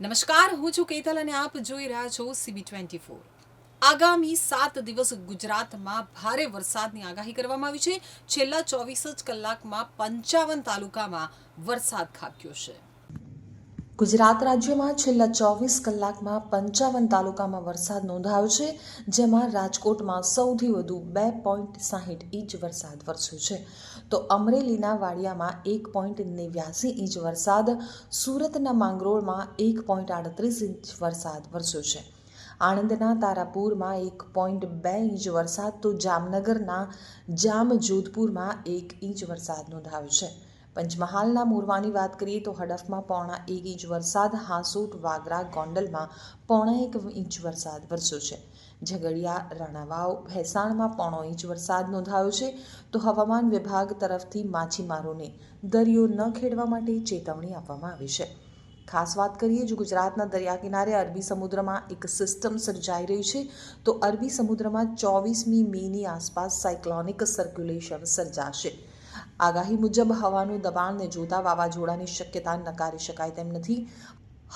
નમસ્કાર, હું છું કેતલ અને આપ જોઈ રહ્યા છો સીબી ટ્વેન્ટી ફોર આગામી સાત દિવસ ગુજરાતમાં ભારે વરસાદની આગાહી કરવામાં આવી છે. છેલ્લા ચોવીસ જ કલાકમાં પંચાવન તાલુકામાં વરસાદ ખાબક્યો છે. ગુજરાત રાજ્યમાં છેલ્લા ચોવીસ કલાકમાં પંચાવન તાલુકામાં વરસાદ નોંધાયો છે, જેમાં રાજકોટમાં સૌથી વધુ બે પોઈન્ટ સાહીઠ ઇંચ વરસાદ વરસ્યો છે. તો અમરેલીના વાડિયામાં એક પોઈન્ટ નેવ્યાસી ઇંચ વરસાદ, સુરતના માંગરોળમાં એક પોઈન્ટ આડત્રીસ ઇંચ વરસાદ વરસ્યો છે. આણંદના તારાપુરમાં એક પોઈન્ટ બે ઇંચ વરસાદ, તો જામનગરના જામજોધપુરમાં એક ઇંચ વરસાદ નોંધાયો છે. પંચમહાલના મોરવાની વાત કરીએ તો હડફમાં પોણા એક ઇંચ વરસાદ, હાંસોટ, વાગરા, ગોંડલમાં પોણા એક ઇંચ વરસાદ વરસ્યો છે. ઝઘડિયા, રાણાવાવ, ભેસાણમાં પોણો ઇંચ વરસાદ નોંધાયો છે. તો હવામાન વિભાગ તરફથી માછીમારોને દરિયો ન ખેડવા માટે ચેતવણી આપવામાં આવી છે. ખાસ વાત કરીએ જો ગુજરાતના દરિયા કિનારે અરબી સમુદ્રમાં એક સિસ્ટમ સર્જાઈ રહી છે, તો અરબી સમુદ્રમાં ચોવીસમી મેની આસપાસ સાયક્લોનિક સર્ક્યુલેશન સર્જાશે. આગાહી મુજબ હવાનું દબાણને જોતા વાવાઝોડાની શક્યતા નકારી શકાય તેમ નથી.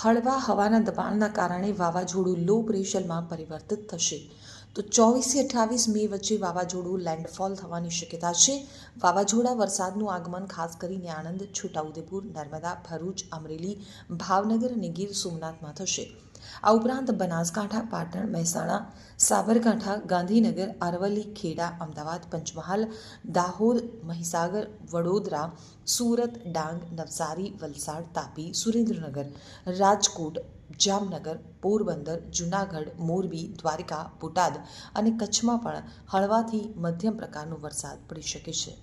હળવા હવાના દબાણના કારણે વાવાઝોડું લો પ્રેશરમાં પરિવર્તિત થશે. તો ચોવીસથી અઠ્ઠાવીસ મે વચ્ચે વાવાઝોડું લેન્ડફોલ થવાની શક્યતા છે. વાવાઝોડા વરસાદનું આગમન ખાસ કરીને આણંદ, છોટાઉદેપુર, નર્મદા, ભરૂચ, અમરેલી, ભાવનગર અને ગીર સોમનાથમાં થશે. આ ઉપરાંત બનાસકાંઠા, પાટણ, મહેસાણા, સાબરકાંઠા, ગાંધીનગર, અરવલ્લી, ખેડા, અમદાવાદ, પંચમહાલ, દાહોદ, મહીસાગર, વડોદરા, સુરત, ડાંગ, નવસારી, વલસાડ, તાપી, સુરેન્દ્રનગર, રાજકોટ, જામનગર, પોરબંદર, જૂનાગઢ, મોરબી, દ્વારકા, બોટાદ અને કચ્છમાં પણ હળવાથી મધ્યમ પ્રકારનો વરસાદ પડી શકે છે.